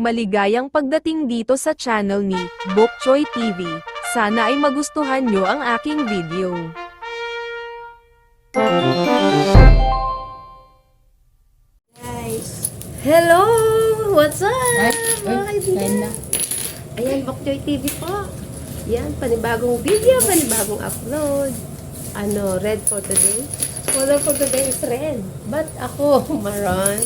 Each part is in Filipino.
Maligayang pagdating dito sa channel ni Bok Choy TV. Sana ay magustuhan nyo ang aking video. Guys, Hello! What's up? Ay, mga kaibigan? Ayan, Bokjoy TV po. Yan, panibagong video, panibagong upload. Ano, red for today? Color for today is red. But ako, maroon.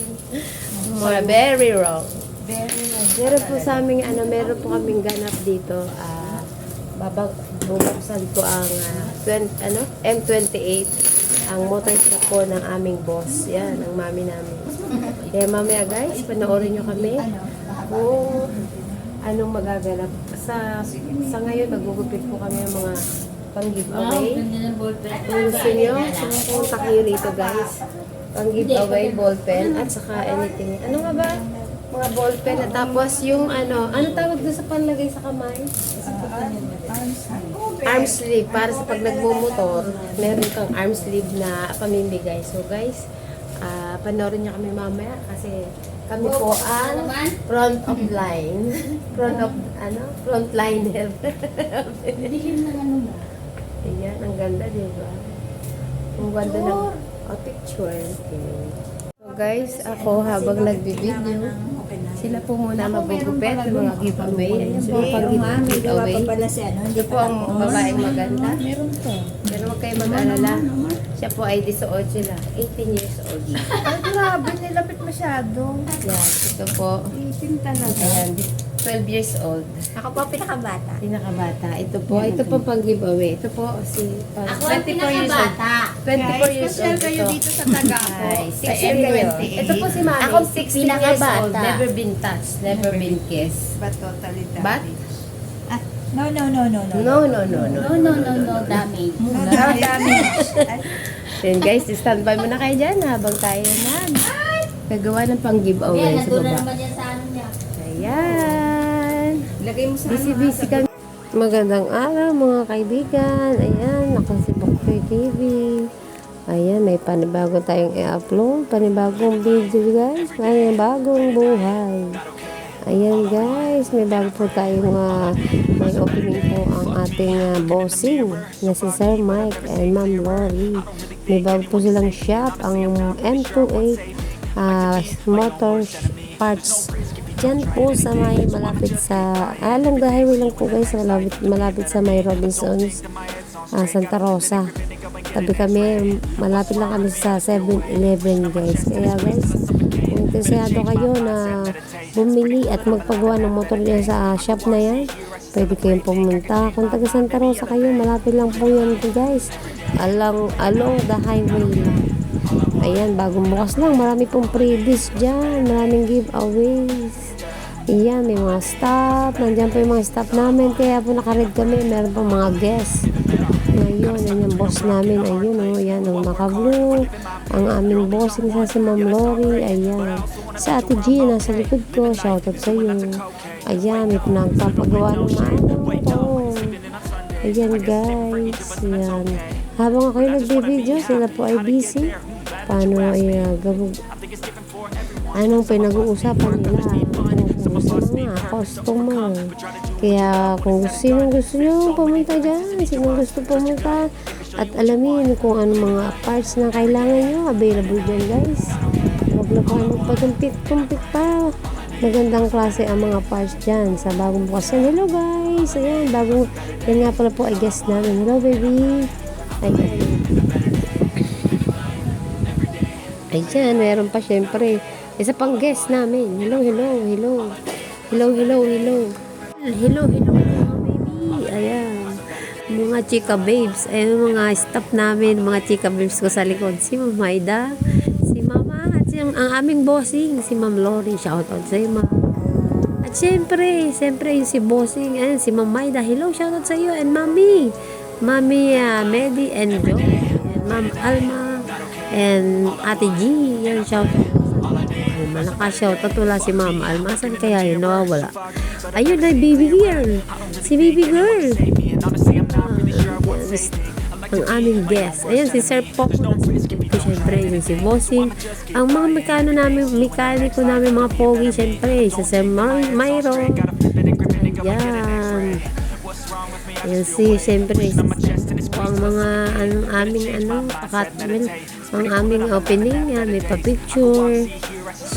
More very wrong. Very nice. Meron po sa aming, ano, meron po kaming ganap dito. Ah, babag, bubuksan ko ang ah, 20, ano, M28. Ang motorcycle po ng aming boss. Yan, ang mami namin. Kaya mamaya guys, panoorin nyo kami kung anong magaganap. Sa, sa ngayon, magugupit po kami ng mga pang Wow, giveaway. ganda ng ballpen. Kung gusto nyo, pumunta kayo rito guys. Pang giveaway, ballpen, at saka anything. Ano nga ba? Mga ballpen. At tapos yung ano, ano tawag doon sa panlagay sa kamay? Arm sleeve. Para sa pag nagmumotor, meron kang arm sleeve na pamimigay. So guys, ah panoorin nyo kami mamaya kasi kami po ang front of line. front of, ano? Front liner. Dilim na ano mo. Ayan, ang ganda, di ba? Ang ganda ng oh, picture. Okay. So guys, ako habang nagbibideo, sila po muna magugupit ng mga giveaway. Ayan po ang pag-giveaway. pala si ano. Ito po ang babaeng maganda. Meron to. Pero huwag kayo mag-alala. Siya po ay 18 lang. 18 years old na. Ay, grabe. Nilapit masyado. Yan, ito po. Itim talaga. Ayan, 12 years old. Ako po pinakabata. Pinakabata. Ito po, ito po pang giveaway. Ito po si uh, Ako ang 24 years old. 24 years old kayo ito. dito sa taga ko. Guys, Sa kasi kayo. M28. Ito po si Mami, Ako 16 years pinakabata. old, never been touched, never been kissed. But totally But, Ah, no, no, no, no, no. no, no, no, no. No, no, no, no. Damage. No, damage. Then guys, standby muna kayo dyan habang tayo nag gagawa ng pang giveaway Yan, sa nandun na baba. naman yan sa ano niya. Ayan. Lagay mo sa Busy-busy kami. Magandang araw mga kaibigan. Ayan, ako si Boktoy TV. Ayan, may panibago tayong i-upload. Panibagong video guys. Panibagong buhay. Ayan guys, may bago po tayong uh, may opening po ang ating uh, bossing na si Sir Mike and Ma'am Lori. May bago po silang shop, ang M28 uh, Motor Parts. Diyan po sa may malapit sa, ah, along the highway lang po guys, malapit, malapit sa may Robinsons, ah, Santa Rosa. Tabi kami, malapit lang kami sa 7-Eleven guys. Kaya guys, kung interesado kayo na bumili at magpagawa ng motor dyan sa shop na yan, pwede kayong pumunta. Kung taga Santa Rosa kayo, malapit lang po yan guys. Along, along the highway. Ayan, bagong bukas lang. Marami pong freebies dyan. Maraming giveaways. Ayan, may mga staff. Nandiyan po yung mga staff namin. Kaya po nakaread kami. Meron pa mga guests. Ngayon, yan yung boss namin. Ayun, oh. Yan, ang naka-blue. Ang aming bossing sa si Ma'am Lori. Ayan. Sa Ate G, nasa likod ko. Shoutout sa iyo. Ayan, may pinagpapagawa ng ano. Oh. Ayan, guys. Ayan. Habang ako yung nagbe-video, sila po ay busy. Paano ay uh, gawag... Anong pinag-uusapan nila? Customer. Kaya kung sinong gusto nyo pumunta dyan, sinong gusto pumunta, at alamin kung ano mga parts na kailangan nyo, available dyan guys. Huwag na pa magpatumpik-tumpik pa. Magandang klase ang mga parts dyan sa bagong bukas yan. Hello guys! Ayan, bagong, yan nga pala po ay guest namin. Hello baby! Ayan. Ayan, meron pa syempre. Isa pang guest namin. Hello, hello, hello. Hello, hello, hello. Hello, hello, baby. Ayan. Mga chika babes. Ayan mga staff namin, mga chika babes ko sa likod. Si Ma'am Maida, si Mama, at yung, ang aming bossing, si Ma'am Lori. Shout out sa iyo, Ma'am. At syempre, syempre yung si bossing, ayan, si Ma'am Maida. Hello, shout out sa iyo. And Mami, Mami uh, Medi and Joy. And Ma'am Alma, and Ate G. Yan, shout out. Alma, naka-shoutout wala si Mama Alma. Saan kaya yun? Nawawala. Ayun na, baby girl. Si baby girl. Ah, ang aming guest. Ayan, si Sir Pop. Ko syempre yung si Bossing. Ang mga mekano namin, mekaniko namin mga pogi, syempre, sa Sir May- Myro. Ayan. Ayan si, syempre, si, ang mga, anong aming, ano, pakat, well, ang aming opening, yan, may pa-picture.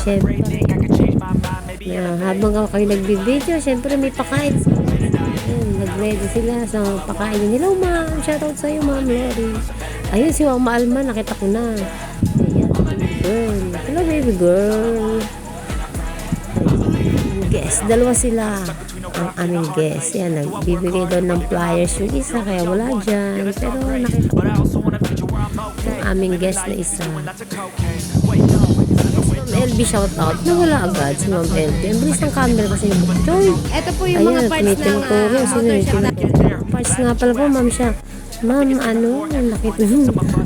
Syempre, Yeah, habang kayo nagbibideo, syempre may pakain. Ayun, nag-ready sila sa pakain nila. Ma'am, shoutout sa'yo, ma'am Lori. Ayun, si Mama Alma, nakita ko na. Ayan, baby girl. Hello, baby girl. Guest, dalawa sila. Ang aming guest. Yan, nagbibigay daw ng flyers yung isa, kaya wala dyan. Pero nakita ko aming guest na isa. LB shoutout. Nawala agad si Ma'am LB. Ang bilis ng camera kasi yung Choy! Ito po yung mga Ayan, parts ng tumituro. uh, Sino yung tumituro? Parts nga pala po, ma'am siya. Ma'am, ano, nakita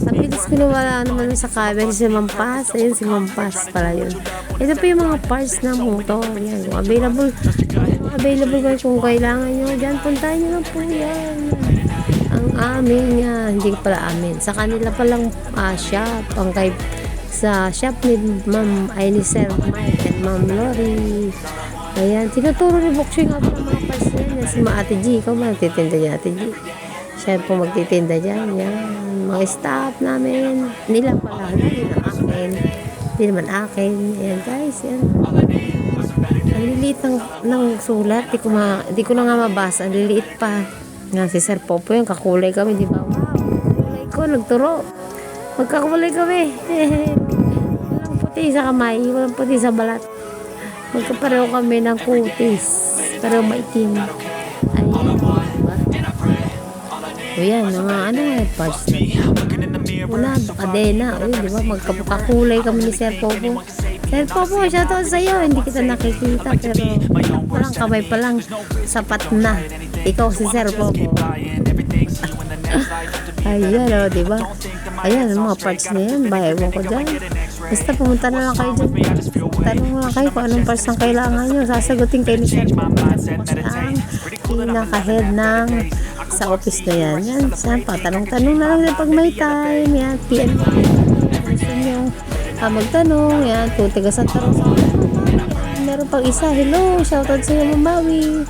Ang bilis ko nawala naman sa camera si Ma'am Paz. Ayun, si Ma'am Paz pala yun. Ito po yung mga parts ng motor. Yan, available. Available guys, kung kailangan nyo, dyan, puntahan nyo lang po yan. Ang amin nga, hindi pala amin. Sa kanila palang ah, shop. Ang kay sa shop ni Ma'am, Sir Mike and Ma'am Lori. Ayan, tinuturo ni Bokshay nga po ang mga parts na yan. Si Ma Ate G, ikaw ba nagtitinda niya Ate G? Siya po magtitinda dyan. Yan, mga staff namin. Nila pala, hindi na akin. Hindi naman akin. Ayan guys, yan. Ang liliit ng, ng sulat. Di ko, ma, di ko na nga mabasa. Ang liliit pa. Nga si Sir Popo yung kakulay kami, di ba? Wow, kulay ko, nagturo. Magkakulay kami. puti sa kamay, walang puti sa balat. Magkapareho kami ng kutis. Pero maitim. Diba? O yan, mga ano nga, parts na. Wala, kadena. Uy, di ba? Magkakulay kami ni Sir Popo. Sir Popo, shoutout sa'yo. Hindi kita nakikita, pero parang kamay pa lang. Sapat na. Ikaw si Sir Popo. Ayan, o, di ba? Ayan, ang mga parts na yan. Mo ko dyan. Basta pumunta na lang kayo dyan. Tanong lang kayo kung anong parts ang kailangan nyo. Sasagutin kayo ni Sir ang pinaka-head ng sa office na yan. Yan, saan pa? Tanong-tanong na lang pag may time. Yan, PM. Gusto ah, magtanong. Yan, taga sa tanong sa Meron pang isa. Hello, shoutout sa iyo, Mamawi.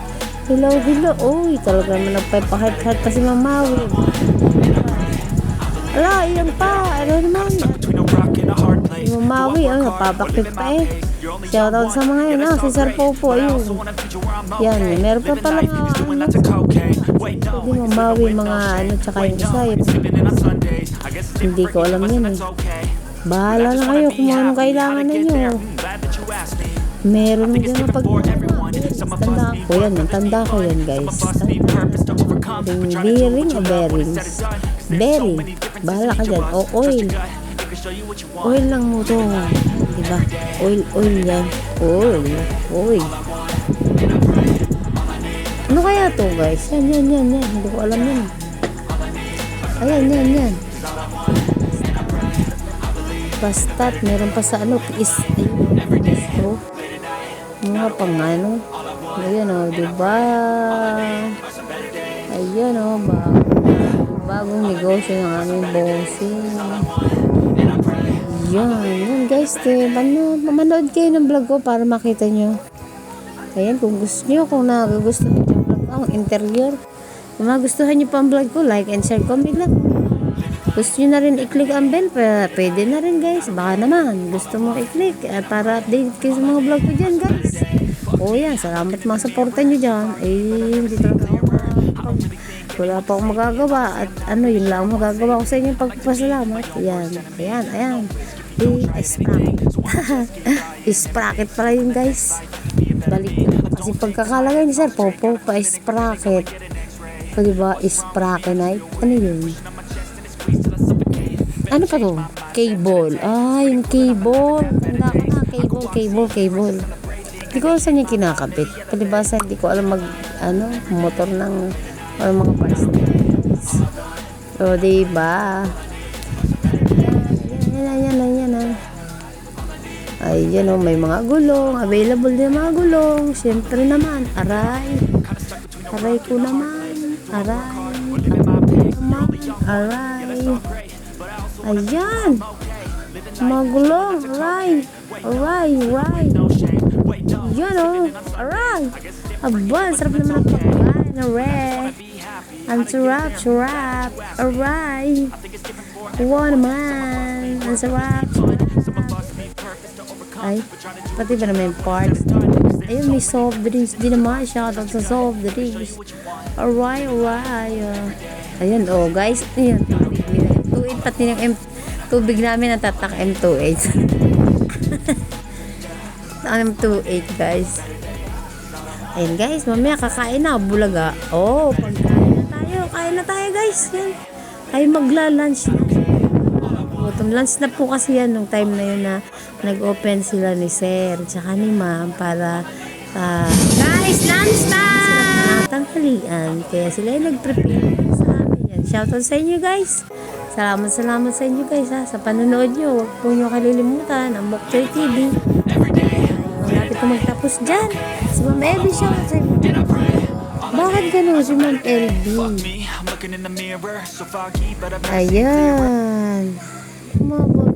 Hello, hello. Uy, talaga naman nagpapahat-hat pa si Mamawi. Ala, iyan pa. Ano naman? Si Mamawi, oh, napapakit pa eh. Shoutout sa mga yun. Ah, si Sir Popo, ayun. Yan, meron pa pala nga, ano, Pwede mamawi mga ano tsaka yung isa yun. Hindi ko alam yun eh. Bahala na kayo kung anong kailangan ninyo. Meron din na pag tanda ko yan, tanda ko yan guys. Tanda. Yung bearing o bearings? Bahala ka dyan. O oil. Oil lang mo to. Diba? Oil, oil yan. Oil. Oil. Ano kaya to guys? Yan, yan, yan, yan. Hindi ko alam yan. Ayan, yan, yan. Bastat, meron pa sa ano, is, ayun, istro. Mga pang ano. Ayan o, oh, diba? Ayan o, oh, bago, bagong negosyo ng aming bossing. Yan, yan guys, eh, manood, manood kayo ng vlog ko para makita nyo. Ayan, kung gusto nyo, kung nagugusto nyo yung vlog ko, ang interior. Kung magustuhan nyo pa ang vlog ko, like and share, comment lang. Gusto nyo na rin i-click ang bell, pwede na rin guys. Baka naman, gusto mo i-click eh, para update kayo sa mga vlog ko dyan guys. O yan, salamat mga supportan nyo dyan. Eh, hindi talaga ako wala pa akong magagawa. At ano yun lang ang magagawa ko sa inyo. Pagpasalamat. Ayan, ayan, ayan. I-sprocket i-sprocket pala yun guys. Balik. Na kasi pagkakalagay ni sir popo pa sprocket. O diba sprocketite ano yun? Ano pa to? Cable. Ah yung cable. Tanda ko na. Cable cable cable. Hindi ko saan yung kinakabit. Palibasa hindi ko alam mag ano motor ng or mga yan. so diba yan yan yan yan yan yan Ayan o, may mga gulong. Available din mga gulong. Siyempre naman, aray. Aray ko naman. Aray. Aray. Ayan. Magulo. Aray. Aray. Aray. Yan o. Aray. Aba, sarap naman ang pagkain. Aray. Ang sarap, sarap. Aray. Wow naman. Ang sarap. Ay, pati ba naman yung parts? Ayun, may soft drinks din naman. Shoutout sa soft drinks. Alright, alright. Uh, ayun, oh guys. Ayun, tubig nila. M28, pati ng M tubig namin natatak M28. Ang M28, guys. Ayun, guys. Mamaya kakain na. Bulaga. Oh, pagkain na tayo. Kain na tayo, guys. Yan. Ay, magla-lunch na. Gutom lunch na po kasi yan nung time na yun na nag-open sila ni Sir tsaka ni Ma'am para ah, guys, lunch time! Tanghalian. Kaya sila yung nag-prepare sa amin yan. Shoutout sa inyo guys. Salamat, salamat sa inyo guys ha, sa panonood nyo. Huwag po nyo kalilimutan ang Bokchoy TV. Malapit na magtapos dyan. Si Ma'am Elby, shoutout sa inyo. Bakit ganun si Ma'am Elby? Ayan. Kumabot.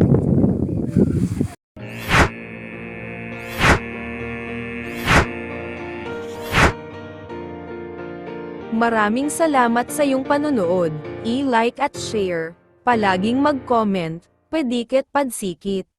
Maraming salamat sa iyong panonood. I-like at share. Palaging mag-comment. Pedikit padsikit.